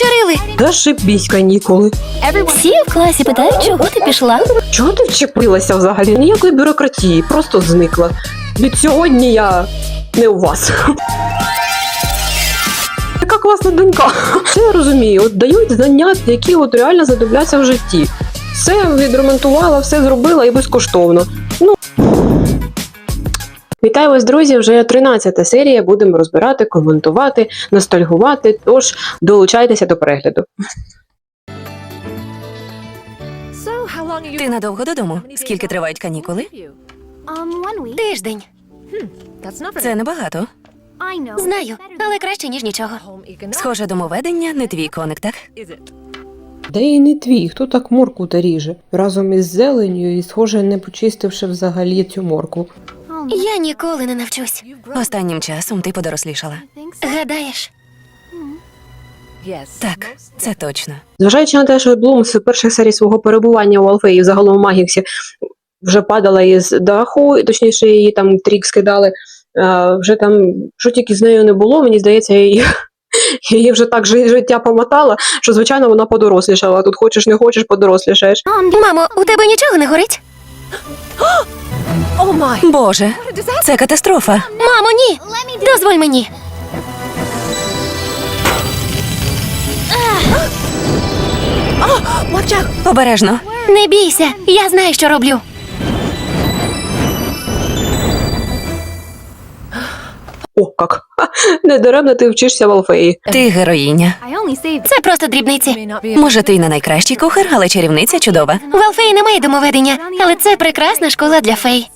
вечерили. Зашибісь канікули. Всі в класі питають, чого ти пішла. Чого ти вчепилася взагалі? Ніякої бюрократії, просто зникла. Від сьогодні я не у вас. Яка класна донька. Це я розумію. От дають знання, які от реально задобляться в житті. Все відремонтувала, все зробила і безкоштовно. Ну. Вітаю вас, друзі! Вже 13 серія. Будемо розбирати, коментувати, ностальгувати. Тож долучайтеся до перегляду. Ти надовго додому? Скільки тривають канікули? Тиждень. Це небагато. Знаю, але краще, ніж нічого. Схоже, домоведення не твій коник, так? Де і не твій, хто так морку та ріже? Разом із зеленю і, схоже, не почистивши взагалі цю морку. Я ніколи не навчусь. Останнім часом ти подорослішала. Гадаєш? Так, це точно. Зважаючи на те, що Блум з перших серій свого перебування у Алфеї, загалом у Магіксі, вже падала із даху, точніше її там трік скидали. а, Вже там, що тільки з нею не було, мені здається, її, її вже так життя помотала, що, звичайно, вона подорослішала. Тут хочеш, не хочеш, подорослішаєш. Мамо, у тебе нічого не горить? Боже, це катастрофа. Мамо, ні! Дозволь мені. Обережно. Не бійся, я знаю, що роблю. О, як! Недаремно ти вчишся в Алфеї. Ти героїня. Це просто дрібниці. Може, ти й не найкращий кухар, але чарівниця чудова. В Алфеї немає домоведення, але це прекрасна школа для фей.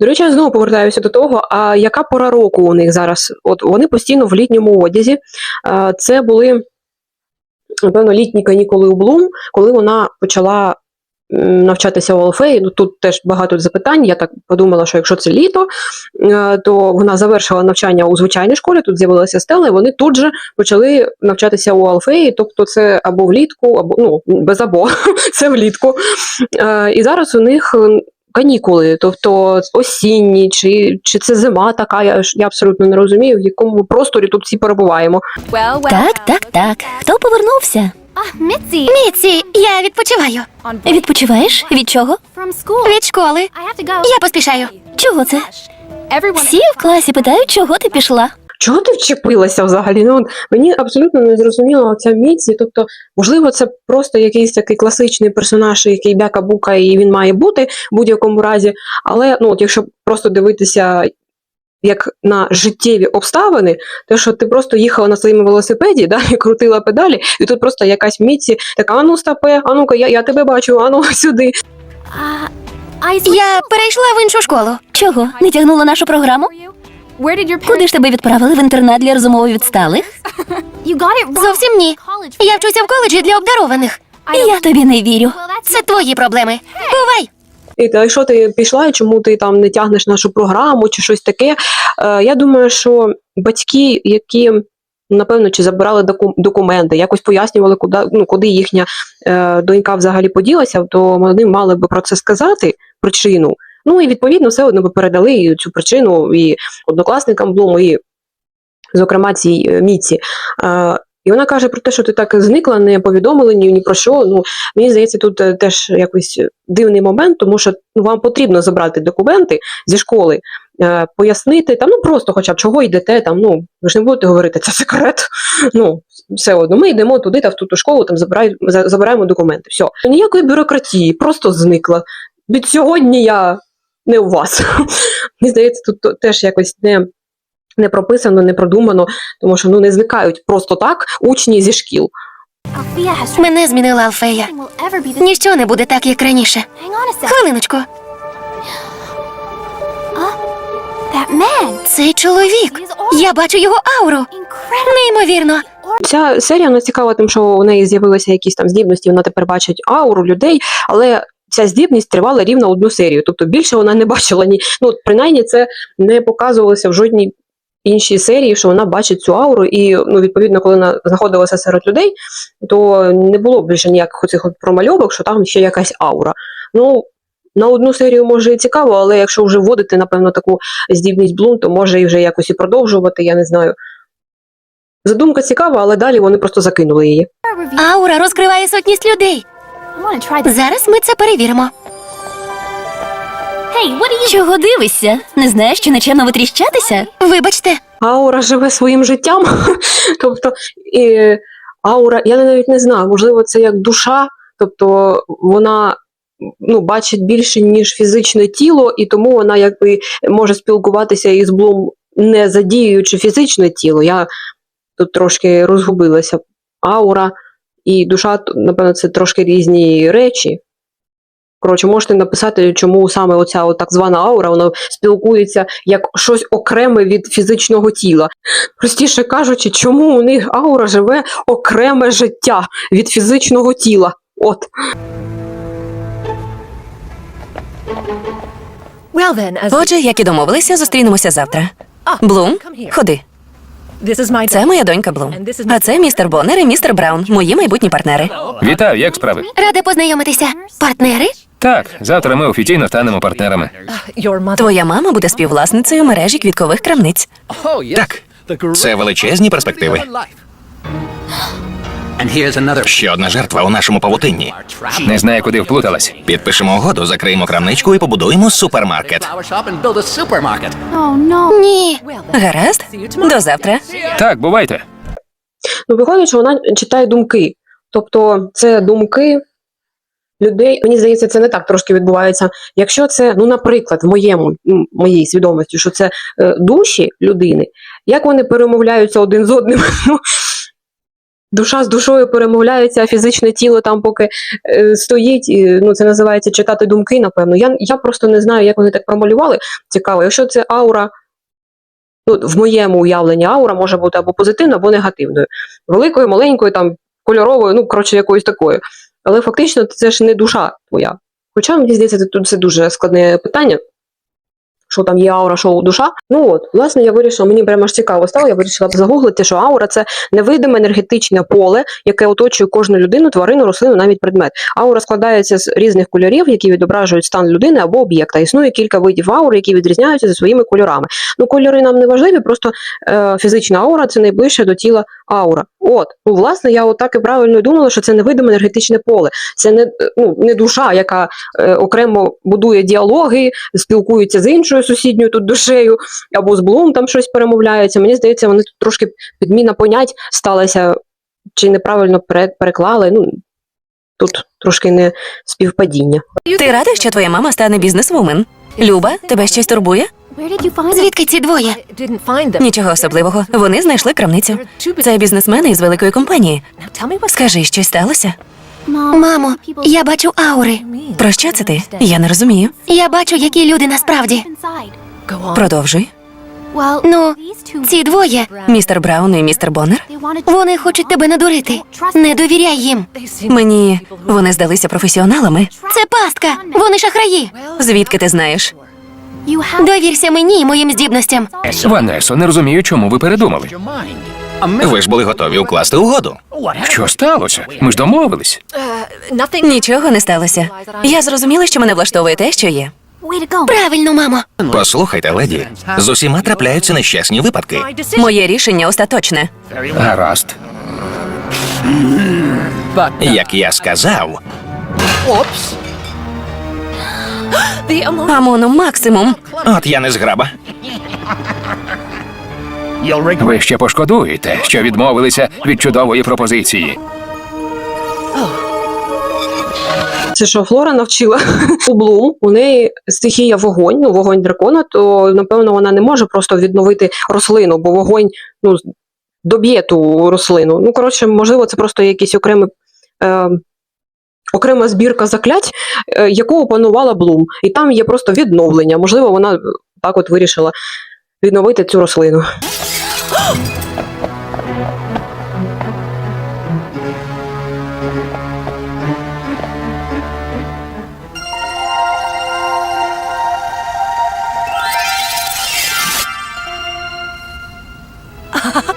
До речі, я знову повертаюся до того, а яка пора року у них зараз? От вони постійно в літньому одязі. Це були, напевно, літні канікули у Блум, коли вона почала навчатися у Алфеї. Ну тут теж багато запитань. Я так подумала, що якщо це літо, е, то вона завершила навчання у звичайній школі, тут з'явилася стела, і вони тут же почали навчатися у Алфеї. Тобто це або влітку, або ну без або це влітку. Е, І зараз у них канікули, тобто осінні, чи, чи це зима така, я, я абсолютно не розумію, в якому просторі тут всі перебуваємо. Так, так, так. Хто повернувся? Mitzi, Міці, я відпочиваю. Відпочиваєш? Від чого? Від школи. Я поспішаю. Чого це? Всі в класі питають, чого ти пішла. Чого ти вчепилася взагалі? Ну, мені абсолютно не зрозуміла ця Міці. Тобто, можливо, це просто якийсь такий класичний персонаж, який бяка-бука, і він має бути в будь-якому разі. Але ну, от якщо просто дивитися як на життєві обставини, то що ти просто їхала на своєму велосипеді да, і крутила педалі, і тут просто якась Міці така, а ну стапе, а ну-ка, я, я тебе бачу, а ну сюди. Я перейшла в іншу школу. Чого? Не тягнула нашу програму? Куди ж тебе відправили в інтернат для розумово відсталих? Зовсім ні. Я вчуся в коледжі для обдарованих. Я тобі не вірю. Це твої проблеми. Бувай! І що ти пішла, і чому ти там не тягнеш нашу програму чи щось таке? Е, я думаю, що батьки, які напевно чи забирали документи, якось пояснювали, куди, ну, куди їхня е, донька взагалі поділася, то вони мали би про це сказати, причину. Ну і відповідно все одно би передали цю причину і однокласникам Блому, і, зокрема, цій е, Міці. І вона каже про те, що ти так зникла, не повідомили ні, ні про що. Ну, Мені здається, тут е, теж якийсь дивний момент, тому що ну, вам потрібно забрати документи зі школи, е, пояснити там, ну просто хоча б чого йдете, там, ну, ви ж не будете говорити, це секрет. Ну, все одно, ми йдемо туди та в ту школу, там забираємо, забираємо документи. Все. Ніякої бюрократії, просто зникла. Від сьогодні я не у вас. Мені здається, тут теж якось не. Не прописано, не продумано, тому що ну не зникають просто так учні зі шкіл. Мене змінила Алфея. Ніщо не буде так, як раніше. Хвилиночку, цей чоловік. Я бачу його ауру. Неймовірно. Ця серія вона цікава тим, що у неї з'явилися якісь там здібності, вона тепер бачить ауру людей, але ця здібність тривала рівно одну серію. Тобто більше вона не бачила ні. Ну, принаймні, це не показувалося в жодній іншій серії, що вона бачить цю ауру, і ну, відповідно, коли вона знаходилася серед людей, то не було більше ніяких оцих промальовок, що там ще якась аура. Ну, на одну серію може і цікаво, але якщо вже вводити, напевно, таку здібність Блум, то може і вже якось і продовжувати, я не знаю. Задумка цікава, але далі вони просто закинули її. Аура розкриває сотність людей. Зараз ми це перевіримо. Чого дивишся? Не знаєш, що нечемно витріщатися? Вибачте. Аура живе своїм життям. тобто, і, аура, я навіть не знаю, можливо, це як душа, тобто вона ну, бачить більше, ніж фізичне тіло, і тому вона якби може спілкуватися із Блум, не задіюючи фізичне тіло. Я тут трошки розгубилася. Аура і душа, напевно, це трошки різні речі. Коротше, можете написати, чому саме оця от так звана аура, вона спілкується як щось окреме від фізичного тіла. Простіше кажучи, чому у них аура живе окреме життя від фізичного тіла. От. Отже, як і домовилися, зустрінемося завтра. Блум, ходи. Це моя донька Блум. А це містер Боннер і містер Браун, мої майбутні партнери. Вітаю, як справи? Рада познайомитися. Партнери? Так, завтра ми офіційно станемо партнерами. Твоя мама буде співвласницею мережі квіткових крамниць. Так, це величезні перспективи. Ще одна жертва у нашому павутинні. Не знаю, куди вплуталась. Підпишемо угоду, закриємо крамничку і побудуємо супермаркет. Ні. Гаразд. До завтра. Так, бувайте. Ну, виходить, що вона читає думки. Тобто, це думки людей. Мені здається, це не так трошки відбувається. Якщо це, ну, наприклад, в моєму ну, моїй свідомості, що це е, душі людини, як вони перемовляються один з одним. Ну, Душа з душою перемовляється, а фізичне тіло там поки е, стоїть, і, ну це називається читати думки, напевно. Я, я просто не знаю, як вони так промалювали. Цікаво, якщо це аура, ну, в моєму уявленні аура може бути або позитивною, або негативною. Великою, маленькою, там, кольоровою, ну, коротше, якоюсь такою. Але фактично це ж не душа твоя. Хоча, мені здається, це це дуже складне питання. Що там є аура, що душа. Ну от, власне, я вирішила, мені прямо ж цікаво стало, я вирішила загуглити, що аура це невидиме енергетичне поле, яке оточує кожну людину, тварину, рослину, навіть предмет. Аура складається з різних кольорів, які відображують стан людини або об'єкта. Існує кілька видів аури, які відрізняються за своїми кольорами. Ну, кольори нам не важливі, просто е, фізична аура це найближче до тіла аура. От, ну, власне, я отак і правильно думала, що це невидиме енергетичне поле. Це не, ну, не душа, яка е, окремо будує діалоги, спілкується з іншою сусідньою тут душею, або з Блум там щось перемовляється. Мені здається, вони тут трошки підміна понять сталася, чи неправильно переклали. Ну, тут трошки не співпадіння. Ти рада, що твоя мама стане бізнесвумен? Люба, тебе щось турбує? Звідки ці двоє? Нічого особливого. Вони знайшли крамницю. Це бізнесмени із великої компанії. Скажи, щось сталося? Мамо, я бачу аури. Про що це ти? Я не розумію. Я бачу, які люди насправді. Продовжуй. Ну, ці двоє, містер Браун і містер Боннер, вони хочуть тебе надурити. Не довіряй їм. Мені вони здалися професіоналами. Це пастка. Вони шахраї. Звідки ти знаєш? Довірся мені і моїм здібностям. Ванесо, не розумію, чому ви передумали. Ви ж були готові укласти угоду. Що сталося? Ми ж домовились. Нічого не сталося. Я зрозуміла, що мене влаштовує те, що є. Правильно, мамо. Послухайте, леді, з усіма трапляються нещасні випадки. Моє рішення остаточне. Гаразд. Як я сказав, Амону максимум. от я не зграба. Ви ще пошкодуєте, що відмовилися від чудової пропозиції. Це що Флора навчила у Блум, у неї стихія вогонь, ну вогонь дракона, то напевно вона не може просто відновити рослину, бо вогонь ну, доб'є ту рослину. Ну, коротше, можливо, це просто якийсь окремий. Е, Окрема збірка заклять, е, яку опанувала Блум, і там є просто відновлення. Можливо, вона так от вирішила відновити цю рослину.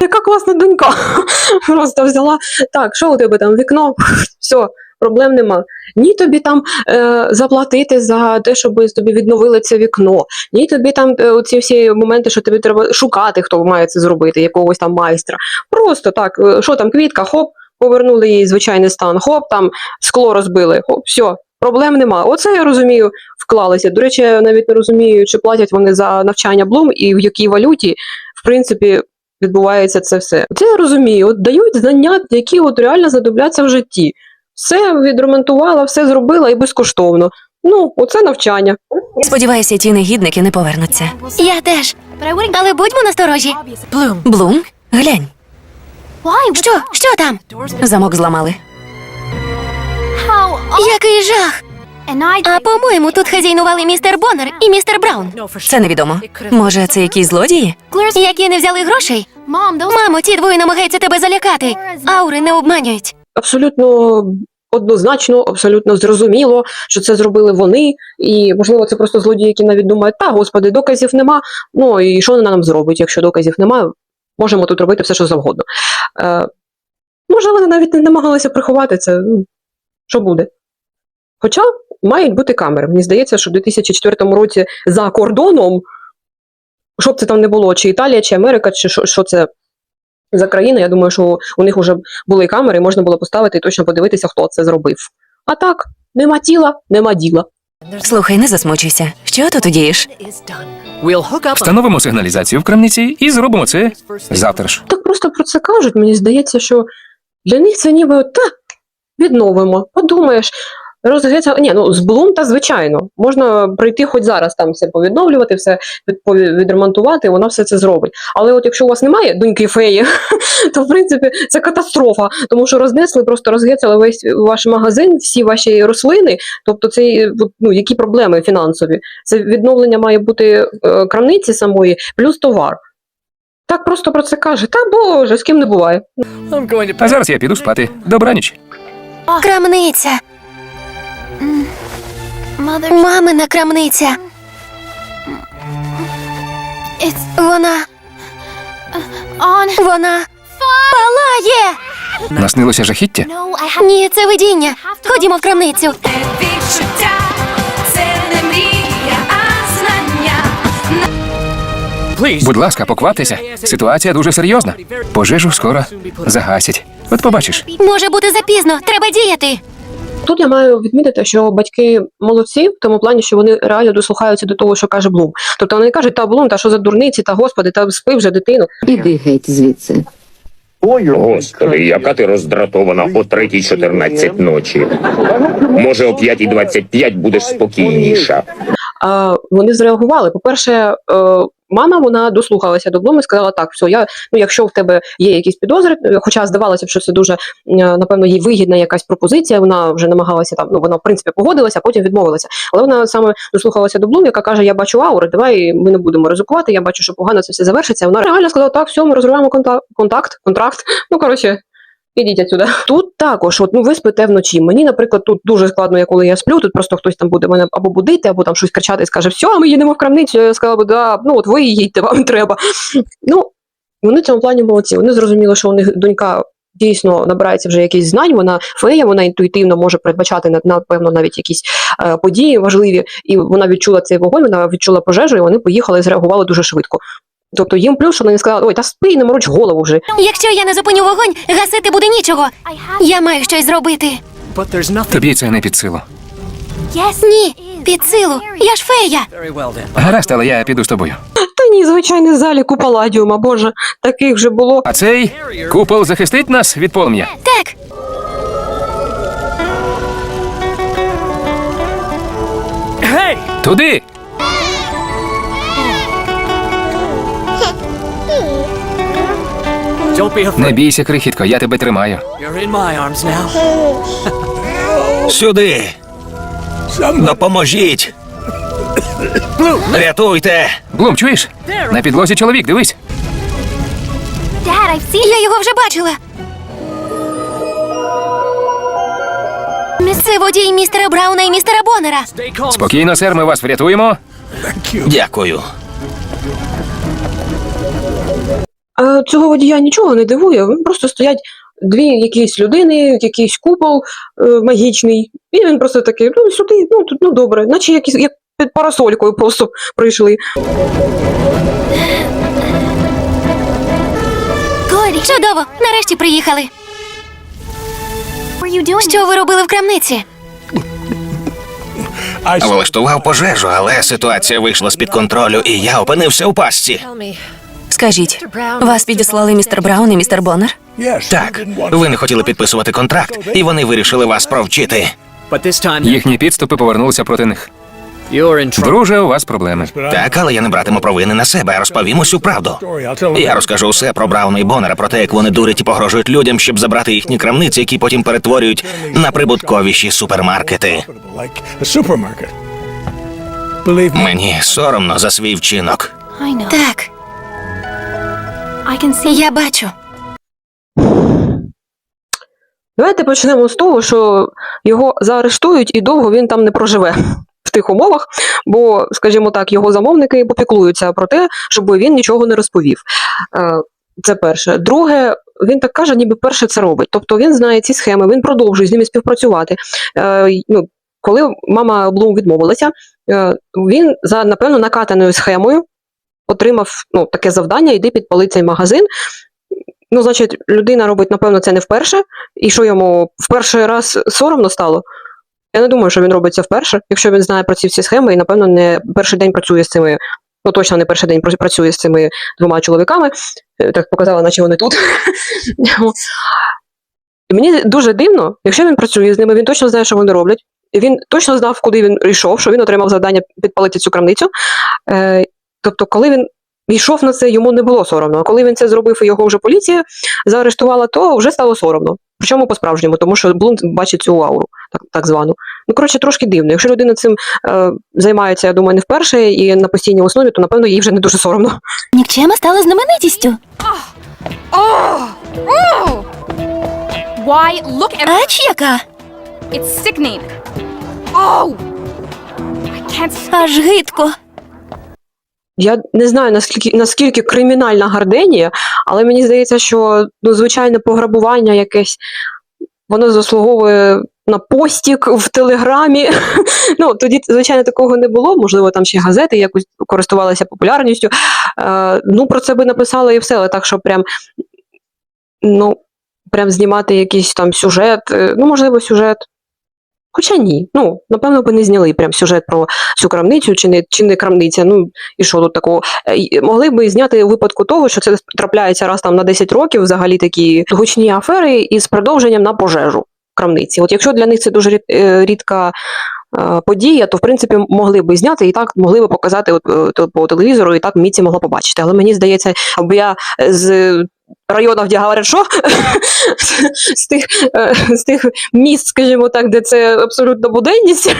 Яка класна донька. Просто взяла. Так, що у тебе там вікно? Все, проблем нема. Ні тобі там е, заплатити за те, щоб тобі відновили це вікно, ні тобі там е, ці всі моменти, що тобі треба шукати, хто має це зробити, якогось там майстра. Просто так, е, що там, квітка, хоп, повернули її звичайний стан, хоп, там скло розбили, хоп, все, проблем нема. Оце я розумію, вклалися. До речі, я навіть не розумію, чи платять вони за навчання Блум і в якій валюті, в принципі, відбувається це все. Це я розумію. От дають знання, які от реально задобляться в житті. Все відремонтувала, все зробила і безкоштовно. Ну, оце навчання. Сподіваюся, ті негідники не повернуться. Я теж. Але будьмо насторожі. Блум, Блум? глянь, Що? Що там? замок зламали. Який жах! А по-моєму, тут хазяйнували містер Боннер і містер Браун. Це невідомо. Може, це якісь злодії? Які не взяли грошей? Мамо, ті двоє намагаються тебе залякати. Аури не обманюють. Абсолютно однозначно, абсолютно зрозуміло, що це зробили вони, і можливо, це просто злодії, які навіть думають, та господи, доказів нема. Ну і що вона нам зробить, якщо доказів немає, можемо тут робити все, що завгодно. Е, може, вони навіть не намагалися приховати це. ну, Що буде? Хоча мають бути камери. Мені здається, що в 2004 році за кордоном, що б це там не було, чи Італія, чи Америка, чи що, що це за країна, я думаю, що у них вже були камери, можна було поставити і точно подивитися, хто це зробив. А так, нема тіла, нема діла. Слухай, не засмучуйся. Що тут удієш? Встановимо сигналізацію в крамниці і зробимо це завтра ж. Так просто про це кажуть. Мені здається, що для них це ніби та відновимо. Подумаєш, розглядається. Ні, ну з Блунта, звичайно, можна прийти хоч зараз там все повідновлювати, все від- відремонтувати, вона все це зробить. Але от якщо у вас немає доньки феї, то в принципі це катастрофа, тому що рознесли, просто розгецяли весь ваш магазин, всі ваші рослини. Тобто, це ну, які проблеми фінансові? Це відновлення має бути е, крамниці самої, плюс товар. Так просто про це каже. Та боже, з ким не буває. А зараз я піду спати. Добраніч. Крамниця. Mother. Мамина крамниця. Вона. Вона. Палає! Наснилося жахіття? Ні, це видіння. Ходімо в крамницю. Відчуття це не мрія, а знання. Будь ласка, покваптеся. Ситуація дуже серйозна. Пожежу скоро загасять. От побачиш. Може бути запізно. Треба діяти. Тут я маю відмітити, що батьки молодці в тому плані, що вони реально дослухаються до того, що каже Блум. Тобто вони кажуть, та Блум, та що за дурниці, та господи, та спи вже дитину. Іди геть звідси. Господи, яка ти роздратована о 3.14 ночі. Може, о 5.25 будеш спокійніша. А вони зреагували. По-перше, е, мама вона дослухалася до Блум і сказала: так, все, я ну, якщо в тебе є якісь підозри, е, хоча здавалося б, що це дуже е, напевно їй вигідна якась пропозиція. Вона вже намагалася там. Ну вона в принципі погодилася, а потім відмовилася. Але вона саме дослухалася до Блум, яка каже: Я бачу аури, давай ми не будемо ризикувати. Я бачу, що погано це все завершиться. Вона реально сказала: так, все, ми розриваємо конта- контакт, контракт. Ну коротше. Ідіть отсюда. Тут також, от ну ви спите вночі. Мені, наприклад, тут дуже складно, я коли я сплю. Тут просто хтось там буде мене або будити, або там щось кричати і скаже, все, ми їдемо в крамницю. Я сказала би, да, ну от ви їдьте, вам треба. Ну вони в цьому плані молодці. Вони зрозуміли, що у них донька дійсно набирається вже якісь знань. Вона фея, вона інтуїтивно може передбачати напевно навіть якісь е, події важливі, і вона відчула цей вогонь, вона відчула пожежу, і вони поїхали і зреагували дуже швидко. Тобто їм плюс, що вони не сказали, ой, та спи, не мороч голову вже. Якщо я не зупиню вогонь, гасити буде нічого. Я маю щось зробити. Тобі це не під силу. Yes. Ні, під силу. Я ж фея. Гаразд, але я піду з тобою. Та ні, звичайний залік паладіума, боже, таких вже було. А цей купол захистить нас від полум'я. Так. Туди! Не бійся, крихітко, я тебе тримаю. Сюди. Допоможіть. Рятуйте. Блум, чуєш? На підлозі чоловік, дивись. Я його вже бачила. Це водій містера Брауна і містера Боннера. Спокійно, сер, ми вас врятуємо. Дякую. Цього водія нічого не дивує. Просто стоять дві якісь людини, якийсь купол е, магічний, і він просто такий, ну сюди, ну тут ну добре, наче якісь як під парасолькою просто прийшли. Чудово, нарешті приїхали. Що ви робили в крамниці? Влаштував пожежу, але ситуація вийшла з-під контролю, і я опинився у пастці. Скажіть, вас підіслали містер Браун і містер Боннер? Так, ви не хотіли підписувати контракт, і вони вирішили вас провчити. Їхні підступи повернулися проти них. Друже, у вас проблеми. Так, але я не братиму провини на себе, а розповім усю правду. Я розкажу все про Брауна і Боннера, про те, як вони дурять і погрожують людям, щоб забрати їхні крамниці, які потім перетворюють на прибутковіші супермаркети. Мені соромно за свій вчинок. Так. Я бачу. Давайте почнемо з того, що його заарештують і довго він там не проживе в тих умовах, бо, скажімо так, його замовники попіклуються про те, щоб він нічого не розповів. Е, Це перше. Друге, він так каже, ніби перше це робить. Тобто він знає ці схеми, він продовжує з ними співпрацювати. Е, Ну, коли мама Блум відмовилася, е, він за напевно накатаною схемою отримав ну, таке завдання: йди підпали цей магазин. Ну, значить, людина робить, напевно, це не вперше. І що йому в перший раз соромно стало? Я не думаю, що він робить це вперше, якщо він знає про ці всі схеми і, напевно, не перший день працює з цими, ну точно не перший день працює з цими двома чоловіками. Е, Так показала, наче вони тут. Мені дуже дивно, якщо він працює з ними, він точно знає, що вони роблять. Він точно знав, куди він йшов, що він отримав завдання підпалити цю крамницю. Е, тобто, коли він йшов на це, йому не було соромно. А коли він це зробив і його вже поліція заарештувала, то вже стало соромно. Причому по-справжньому, тому що Блум бачить цю ауру, так, так звану. Ну, коротше, трошки дивно. Якщо людина цим е, займається, я думаю, не вперше і на постійній основі, то напевно їй вже не дуже соромно. Нікчема стала знаменитістю. Why? Look at Ач яка? it's sickening. Oh, I can't. Аж гидко. Я не знаю наскільки наскільки кримінальна гарденія, але мені здається, що ну, звичайне пограбування якесь воно заслуговує на постік в телеграмі. ну тоді, звичайно, такого не було. Можливо, там ще газети якось користувалися популярністю. Е, ну, про це би написали і все, але так, що прям ну, прям знімати якийсь там сюжет. е, Ну, можливо, сюжет. Хоча ні. Ну, напевно, би не зняли прям сюжет про цю крамницю, чи не, чи не крамниця. Ну, і що тут такого? Е, Могли б зняти у випадку того, що це трапляється раз там на 10 років, взагалі такі гучні афери із продовженням на пожежу крамниці. От якщо для них це дуже е, рідка е, подія, то в принципі могли би зняти і так могли би показати от, по телевізору, і так Міці могла побачити. Але мені здається, аби я з району вдягала редшо з тих, е, з тих міст, скажімо так, де це абсолютно буденність,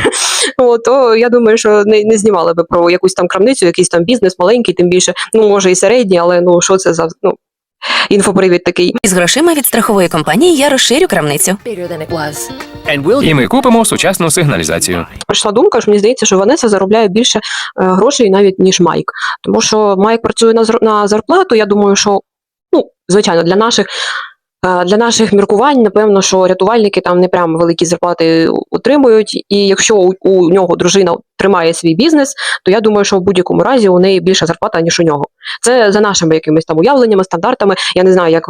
то я думаю, що не, не знімали би про якусь там крамницю, якийсь там бізнес маленький, тим більше, ну може і середній, але ну що це за ну, інфопривід такий. Із грошима від страхової компанії я розширю крамницю. І ми купимо сучасну сигналізацію. Прийшла думка, що мені здається, що Ванеса заробляє більше е, грошей навіть ніж Майк. Тому що Майк працює на на зарплату. Я думаю, що ну, звичайно, для наших. е, Для наших міркувань, напевно, що рятувальники там не прямо великі зарплати отримують, і якщо у, у нього дружина тримає свій бізнес, то я думаю, що в будь-якому разі у неї більша зарплата, ніж у нього. Це за нашими якимись там уявленнями, стандартами. Я не знаю, як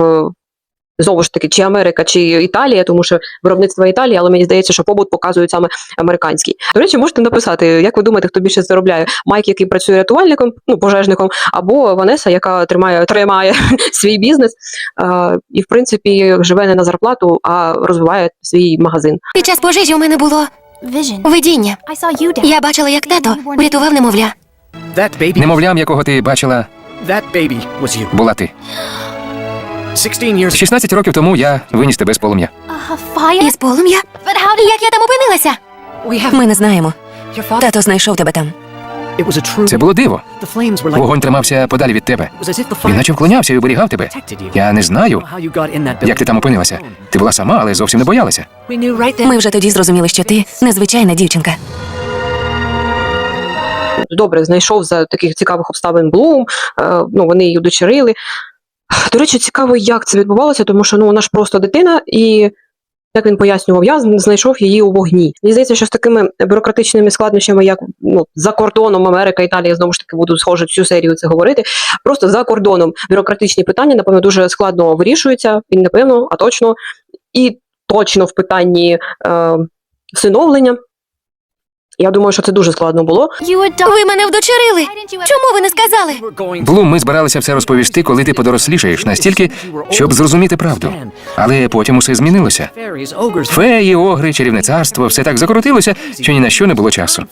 знову ж таки, чи Америка, чи Італія, тому що виробництво Італії, але мені здається, що побут показують саме американський. До речі, можете написати, як ви думаєте, хто більше заробляє? Майк, який працює рятувальником, ну пожежником, або Ванеса, яка тримає тримає свій бізнес е, і, в принципі, живе не на зарплату, а розвиває свій магазин. Під час пожежі у мене було видіння. Я бачила, як тато врятував немовля. Немовлям, якого ти бачила, була ти. 16 років тому я виніс тебе з полум'я. Із полум'я? But Як я там опинилася? Ми не знаємо. Тато знайшов тебе там. It was a true. Це було диво. The flames were like. Вогонь тримався подалі від тебе. It was as if the Він наче вклонявся і оберігав тебе. Я не знаю, How you got in that building. як ти там опинилася. Ти була сама, але зовсім не боялася. We knew right then. Ми вже тоді зрозуміли, що ти незвичайна дівчинка. Добре, знайшов за таких цікавих обставин Блум, е, ну вони її удочерили. До речі, цікаво, як це відбувалося, тому що ну, вона ж просто дитина, і як він пояснював, я знайшов її у вогні. Мені здається, що з такими бюрократичними складнощами, як ну, за кордоном Америка, Італія, знову ж таки буду схоже всю серію це говорити. Просто за кордоном бюрократичні питання, напевно, дуже складно вирішуються. Він напевно, а точно, і точно в питанні е, всиновлення. Я думаю, що це дуже складно було. Ви мене вдочерили. Чому ви не сказали? Блум, ми збиралися все розповісти, коли ти подорослішаєш настільки, щоб зрозуміти правду. Але потім усе змінилося. Феї, огри, чарівне царство, все так закрутилося, що ні на що не було часу.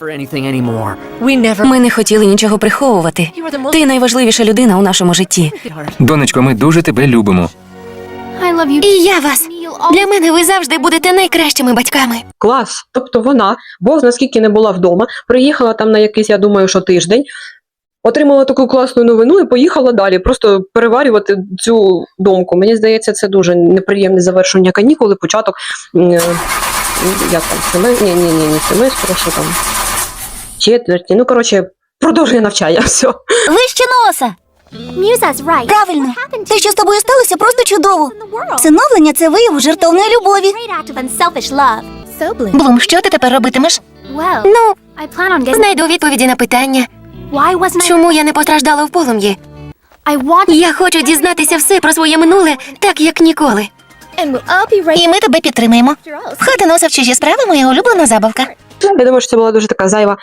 Ми не хотіли нічого приховувати. Ти найважливіша людина у нашому житті. Донечко, ми дуже тебе любимо. І я вас. Для мене ви завжди будете найкращими батьками. Клас. Тобто вона, Бог наскільки не була вдома, приїхала там на якийсь, я думаю, що тиждень, отримала таку класну новину і поїхала далі, просто переварювати цю думку. Мені здається, це дуже неприємне завершення канікули, початок. е, Як там, семестр? Ні, ні, ні, ні, семестру, що там. Четверті. Ну, коротше, продовжує навчання. Все. Вище носа. Musa's right. Правильно. Те, що з тобою сталося, просто чудово. Всиновлення це вияв жертовної любові. Great act of unselfish love. So blue. Блум, що ти тепер робитимеш? Ну, I plan on getting. знайду відповіді на питання, чому я не постраждала в полум'ї. Я хочу дізнатися все про своє минуле, так як ніколи. І ми тебе підтримаємо. Хати носа в чужі справи моя улюблена забавка. Я думаю, що це була дуже така зайва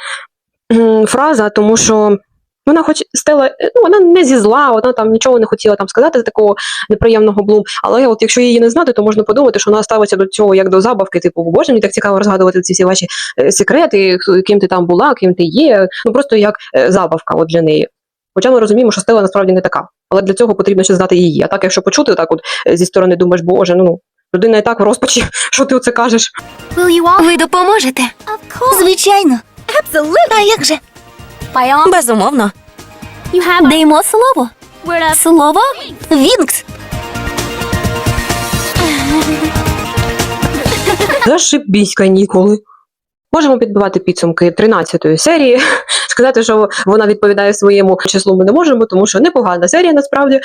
фраза, тому що вона хоч стела, е, ну вона не зі зла, вона там нічого не хотіла там сказати з такого неприємного блум. Але от якщо її не знати, то можна подумати, що вона ставиться до цього як до забавки, типу, боже, мені так цікаво розгадувати ці всі ваші е, секрети, ким ти там була, ким ти є. Ну просто як е, забавка от для неї. Хоча ми розуміємо, що стела насправді не така. Але для цього потрібно ще знати її. А так, якщо почути, так от зі сторони думаєш, боже, ну людина і так в розпачі, що ти оце кажеш. Ви допоможете? Звичайно. Absolutely. А як же? Безумовно. Даємо слово. Слово Вінкс. Зашибісь канікули. Можемо підбивати підсумки 13-ї серії. Сказати, що вона відповідає своєму числу, ми не можемо, тому що непогана серія насправді.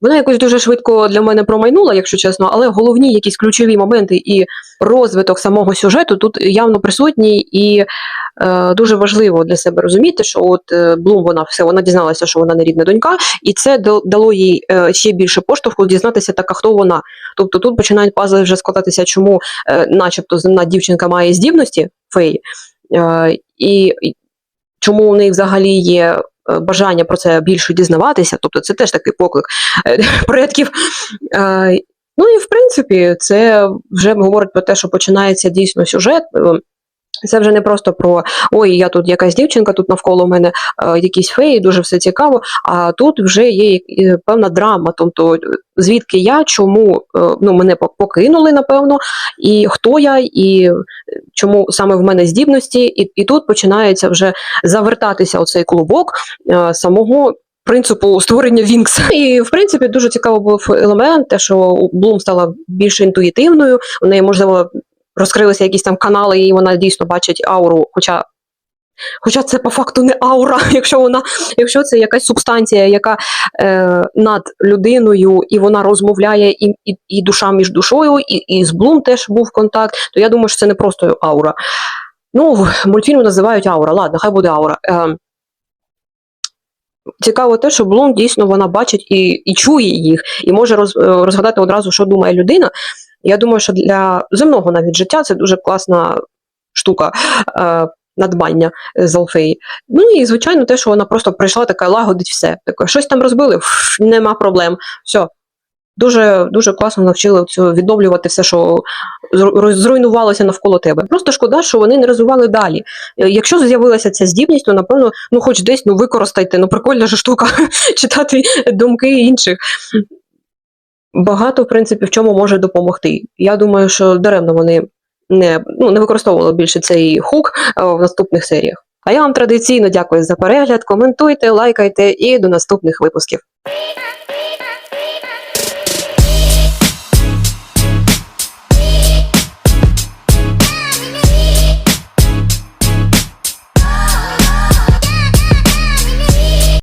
Вона якось дуже швидко для мене промайнула, якщо чесно, але головні якісь ключові моменти і розвиток самого сюжету тут явно присутній, і е, дуже важливо для себе розуміти, що от е, Блум вона все вона дізналася, що вона не рідна донька, і це дало їй е, ще більше поштовху дізнатися, така хто вона. Тобто тут починають пазли вже складатися, чому е, начебто земна дівчинка має здібності феї, е, і чому у неї взагалі є бажання про це більше дізнаватися. Тобто це теж такий поклик е, предків. Е, Ну і в принципі, це вже говорить про те, що починається дійсно сюжет. Це вже не просто про ой, я тут якась дівчинка, тут навколо мене е, якісь феї, дуже все цікаво. А тут вже є певна драма. Тобто, звідки я, чому е, ну, мене покинули, напевно, і хто я, і чому саме в мене здібності, і, і тут починається вже завертатися оцей клубок е, самого. Принципу створення Вінкса. І в принципі дуже цікаво був елемент, те, що Блум стала більш інтуїтивною. У неї можливо розкрилися якісь там канали, і вона дійсно бачить ауру. Хоча, хоча це по факту не аура, якщо вона, якщо це якась субстанція, яка е, над людиною, і вона розмовляє, і, і, і душа між душою, і, і з Блум теж був контакт, то я думаю, що це не просто аура. Ну, мультфільм називають аура. Ладно, хай буде аура. Е, Цікаво те, що Блум дійсно вона бачить і, і чує їх, і може роз, розгадати одразу, що думає людина. Я думаю, що для земного навіть життя це дуже класна штука. Е, Надбання е, з Алфеї. Ну і звичайно, те, що вона просто прийшла така лагодить все. Таке, щось там розбили, ф, нема проблем. Все. Дуже дуже класно навчили цю відновлювати все, що зруйнувалося навколо тебе. Просто шкода, що вони не розвивали далі. Е, Якщо з'явилася ця здібність, то напевно, ну хоч десь ну використайте. Ну прикольна ж штука читати думки інших. Багато, в принципі, в чому може допомогти. Я думаю, що даремно вони не, ну, не використовували більше цей хук е, в наступних серіях. А я вам традиційно дякую за перегляд. Коментуйте, лайкайте і до наступних випусків.